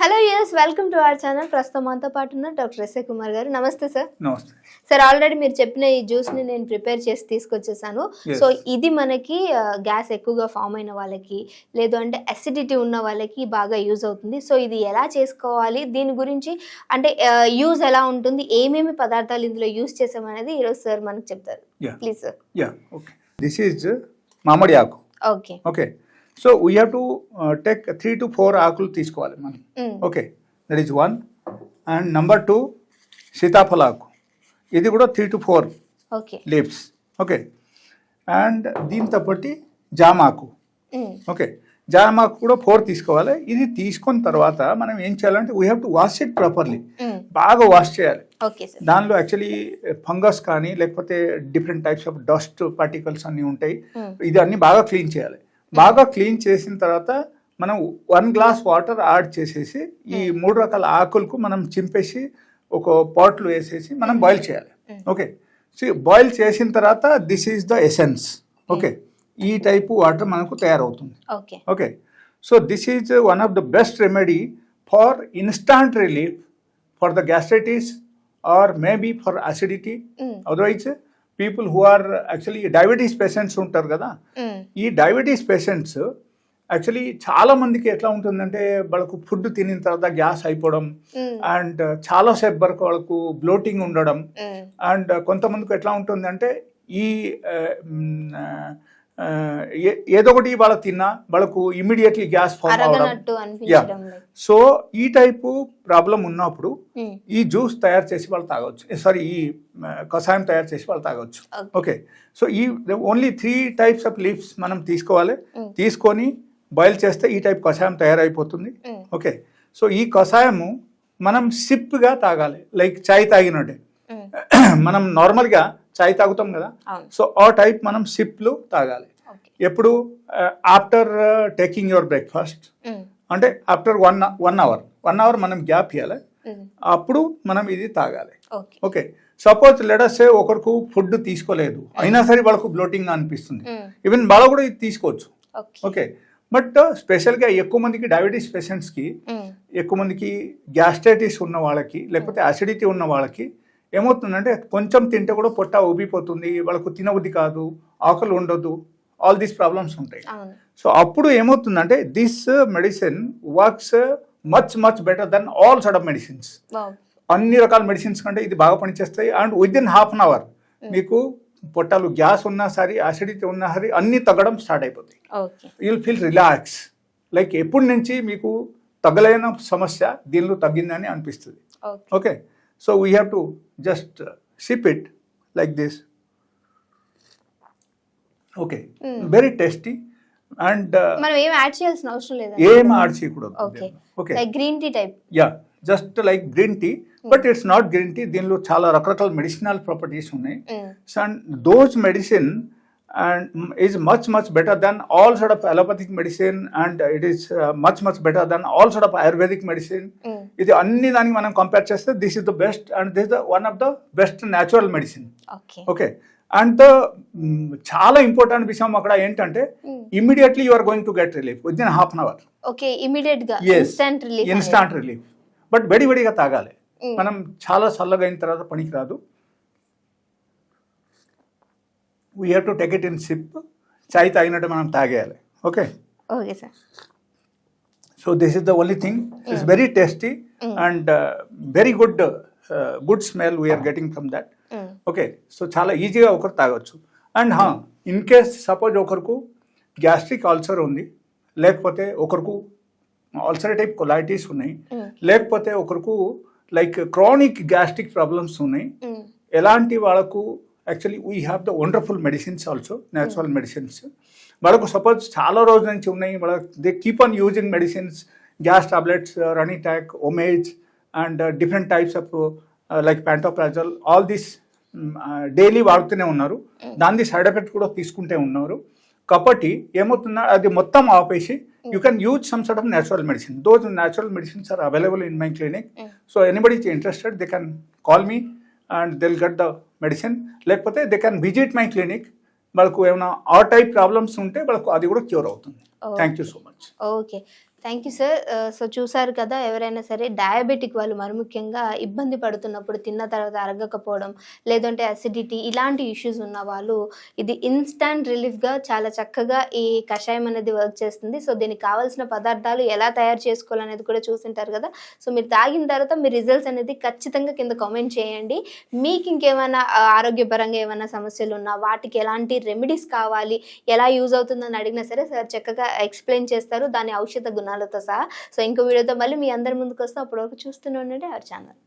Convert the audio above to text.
Hello guys welcome to our channel ప్రస్తుతం మనతో పాటు ఉన్న డాక్టర్ ఎస్ఏ కుమార్ గారు. నమస్తే సార్ నమస్తే. సార్ ఆల్రెడీ మీరు చెప్పిన ఈ జ్యూస్ని నేను ప్రిపేర్ చేసి తీసుకొచ్చేసాను. సో ఇది మనకి గ్యాస్ ఎక్కువగా ఫామ్ అయిన వాళ్ళకి లేదు అంటే అసిడిటీ ఉన్న వాళ్ళకి బాగా యూజ్ అవుతుంది. సో ఇది ఎలా చేసుకోవాలి? దీని గురించి అంటే యూజ్ ఎలా ఉంటుంది? ఏమేమి పదార్థాలు ఇందులో యూజ్ చేసామనేది ఈరోజు సార్ మనకు చెప్తారు. ప్లీజ్ సార్ దిస్ ఈజ్ మామిడి ఆకు. Okay okay so we have to take three to four ఆకులు తీసుకోవాలి మనం. Okay that is one and number two సీతాఫల ఆకు. ఇది కూడా three to four leaves okay and దీంతో పాటు జామాకు ఓకే జామాకు కూడా ఫోర్ తీసుకోవాలి. ఇది తీసుకున్న తర్వాత మనం ఏం చేయాలంటే we have to wash it properly బాగా వాష్ చేయాలి. దానిలో యాక్చువల్లీ ఫంగస్ కానీ లేకపోతే different types of dust particles అన్నీ ఉంటాయి. Mm. ఇది అన్ని బాగా క్లీన్ చేయాలి. బాగా క్లీన్ చేసిన తర్వాత మనం వన్ గ్లాస్ వాటర్ యాడ్ చేసేసి ఈ మూడు రకాల ఆకులకు మనం చింపేసి ఒక పాట్లు వేసేసి మనం బాయిల్ చేయాలి. Mm. ఓకే. సో బాయిల్ చేసిన తర్వాత this is the essence. Okay. ఈ టైపు వాటర్ మనకు తయారవుతుంది. Okay. Okay. So this is one of the best remedy for instant relief for the gastritis or maybe for acidity. Otherwise people who are actually diabetes patients ఉంటారు కదా. ఈ diabetes patients actually చాలా మందికి ఎట్లా ఉంటుందంటే వాళ్ళకు ఫుడ్ తినిన తర్వాత గ్యాస్ అయిపోవడం అండ్ చాలాసేపు వరకు వాళ్ళకు బ్లోటింగ్ ఉండడం అండ్ కొంతమందికి ఎట్లా ఉంటుందంటే ఈ ఏదో ఒకటి వాళ్ళ తిన్నా వాళ్ళకు ఇమీడియట్లీ గ్యాస్ ఫామ్ అవడం. సో ఈ టైపు ప్రాబ్లం ఉన్నప్పుడు Mm. ఈ జ్యూస్ తయారు చేసి వాళ్ళు తాగొచ్చు సారీ ఈ ఆ, కషాయం తయారు చేసి వాళ్ళు తాగొచ్చు Okay. ఓకే సో ఈ only three types of leaves మనం తీసుకోవాలి Mm. తీసుకొని బాయిల్ చేస్తే ఈ టైప్ కషాయం తయారైపోతుంది. ఓకే సో ఈ కషాయము మనం సిప్గా తాగాలి లైక్ చాయ్ తాగినట్టే. మనం నార్మల్గా చాయ్ తాగుతాం కదా? సో ఆ టైప్ మనం సిప్లు తాగాలి. ఎప్పుడు ఆఫ్టర్ టేకింగ్ యువర్ బ్రేక్ఫాస్ట్. అంటే after one one hour one hour మనం గ్యాప్ ఇవ్వాలి. అప్పుడు మనం ఇది తాగాలి. ఓకే. సపోజ్ లెడసే ఒకరికి ఫుడ్ తీసుకోలేదు. అయినా సరే వాళ్ళకు బ్లోటింగ్ అనిపిస్తుంది. ఈవెన్ వాళ్ళు కూడా ఇది తీసుకోవచ్చు. ఓకే. బట్ స్పెషల్గా ఎక్కువ మందికి డయాబెటీస్ పేషెంట్స్కి. ఎక్కువ మందికి గ్యాస్ట్రైటిస్ ఉన్న వాళ్ళకి లేకపోతే అసిడిటీ ఉన్న వాళ్ళకి ఏమవుతుందంటే కొంచెం తింటే కూడా పొట్ట ఉబ్బిపోతుంది వాళ్ళకు తినబుద్ధి కాదు ఆకలి ఉండదు ఆల్ దీస్ ప్రాబ్లమ్స్ ఉంటాయి. సో అప్పుడు ఏమవుతుందంటే this medicine works much much better than all side of medicines అన్ని రకాల మెడిసిన్స్ కంటే ఇది బాగా పనిచేస్తాయి. And with in half an hour మీకు పొట్టాలు గ్యాస్ ఉన్నా సరే అసిడిటీ ఉన్నా సరే అన్నీ తగ్గడం స్టార్ట్ అయిపోతాయి. యుల్ ఫీల్ రిలాక్స్ లైక్ ఎప్పటి నుంచి మీకు తగ్గలేని సమస్య దీనిలో తగ్గిందని అనిపిస్తుంది. Okay okay so we have to just sip it like this okay. Very tasty and మనం ఏం యాడ్ చేయాల్సిన అవసరం లేదా? ఏం ఆడ్ చేయకూడదు. Okay green tea type yeah just like green tea but it's not green tea దీనిలో చాలా రకరకాల మెడిసినల్ ప్రాపర్టీస్ ఉన్నాయి. And those medicine and is much much better than all side of allopathic medicine and it is much much better than all side of ayurvedic medicine ఇది అన్ని దానికి మనం compare చేస్తే this is the best and this the one of the best natural medicine okay and the చాలా important విషయం అక్కడ ఏంటంటే immediately you are going to get relief within half an hour okay ఇమిడియట్గా Yes. Instant relief instant relief but వెడి వెడిగా తాగాలి. Mm. మనం చాలా చల్లగా అయిన తర్వాత పనికి రాదు. We have to take it in sip చాయ్ తాగినట్టు మనం తాగేయాలి. Okay okay sir so this is the only thing it's very tasty. And very good good smell we are getting from that okay so చాలా ఈజీగా ఒకరు తాగొచ్చు. And హా in case suppose ఒకరికి gastric ulcer ఉంది లేకపోతే ఒకరికి ఆల్సరేటివ్ కొలైటిస్ ఉన్నాయి లేకపోతే ఒకరికి లైక్ క్రానిక్ గ్యాస్ట్రిక్ ప్రాబ్లమ్స్ ఉన్నాయి ఎలాంటి వాళ్ళకు actually we have the wonderful medicines also natural medicines వాళ్ళకు సపోజ్ చాలా రోజుల నుంచి ఉన్నాయి. వాళ్ళకి they keep on using medicines gas tablets Rantac Omez and different types of like pantoprazole all this daily వాడుతూనే ఉన్నారు. దాని సైడ్ ఎఫెక్ట్ కూడా తీసుకుంటే ఉన్నారు. కాబట్టి ఏమవుతుందా అది మొత్తం ఆపేసి you can use some sort of natural medicine those natural medicines are available in my clinic so anybody interested they can call me and they'll get the medicine లేకపోతే they can visit my clinic వాళ్ళకు ఏమైనా ఆ type problems ఉంటే వాళ్ళకు అది కూడా cure అవుతుంది. Thank you so much okay thank you sir so చూసారు కదా ఎవరైనా సరే డయాబెటిక్ వాళ్ళు మరి ముఖ్యంగా ఇబ్బంది పడుతున్నప్పుడు తిన్న తర్వాత అరగకపోవడం లేదంటే అసిడిటీ ఇలాంటి ఇష్యూస్ ఉన్న వాళ్ళు ఇది ఇన్స్టాంట్ రిలీఫ్గా చాలా చక్కగా ఈ కషాయం అనేది వర్క్ చేస్తుంది. సో దీనికి కావాల్సిన పదార్థాలు ఎలా తయారు చేసుకోవాలనేది కూడా చూసింటారు కదా. సో మీరు తాగిన తర్వాత మీ రిజల్ట్స్ అనేది ఖచ్చితంగా కింద కామెంట్ చేయండి. మీకు ఇంకేమైనా ఆరోగ్యపరంగా ఏమైనా సమస్యలు ఉన్నా వాటికి ఎలాంటి రెమెడీస్ కావాలి ఎలా యూజ్ అవుతుందని అడిగినా సరే సార్ చక్కగా ఎక్స్ప్లెయిన్ చేస్తారు. దాని ఔషధ గుణాలతో సహా. సో ఇంకో వీడియోతో మళ్ళీ మీ అందరి ముందుకు అప్పుడు అప్పటివరకు చూస్తూనే ఉండండి. Our channel